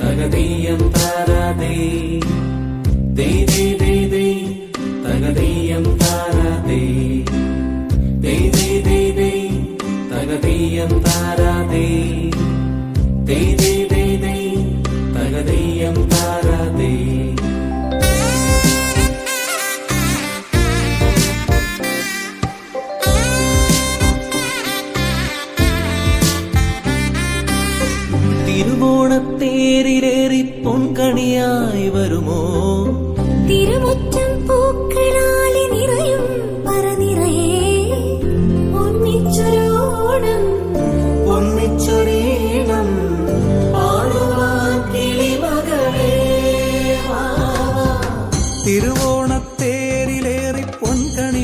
തകതീയം താരാതേ. ദേ ദേ ദേ ദേ തകതീയം താരാതേ. ദേ ദേ ദേ ദേ തകതീയം താരാതേ. തിരുവോണത്തേരിലേറി പൊൻകണിയായി വരുമോ? തിരുമുറ്റം പൂക്കളാലി നിറയും തിരുവോണത്തേരിലേറി പൊൻകണി